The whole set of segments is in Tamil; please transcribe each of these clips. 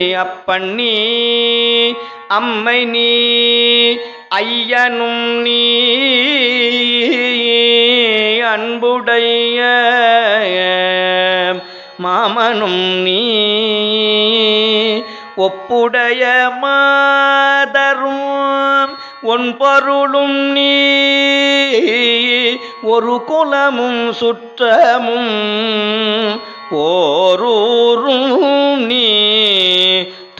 அப்பண்ணி அம்மை நீ ஐயனும் நீ அன்புடைய மாமனும் நீ ஒப்புடைய மாதரும் ஒன் பொருளும் நீ ஒரு குலமும் சுற்றமும் ஓரூரும் நீ.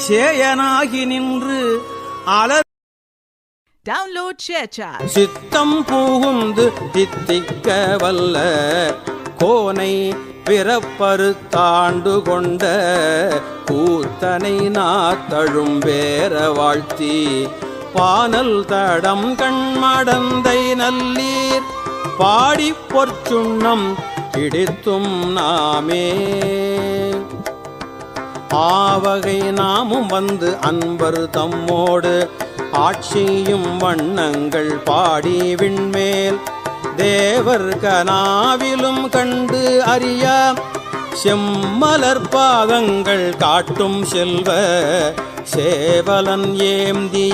சேயனாகி நின்று அலர் Download ShareChat. சித்தம் புகுந்து தித்திக்க வல்ல கோனை பிறப்பரு தாண்டு கொண்ட கூத்தனை நாத்தழும் வேற வாழ்த்தி பானல் தடம் கண்மடந்தை நல்லீர் பாடிப் பொற்சுண்ணம் இடித்தும் நாமே ஆவகை நாமும் வந்து அன்பர் தம்மோடு ஆட்சியும் வண்ணங்கள் பாடி விண்மேல். தேவர் கனாவிலும் கண்டு அறிய செம்மலர் பாதங்கள் காட்டும் செல்வ சேவலன் ஏந்தி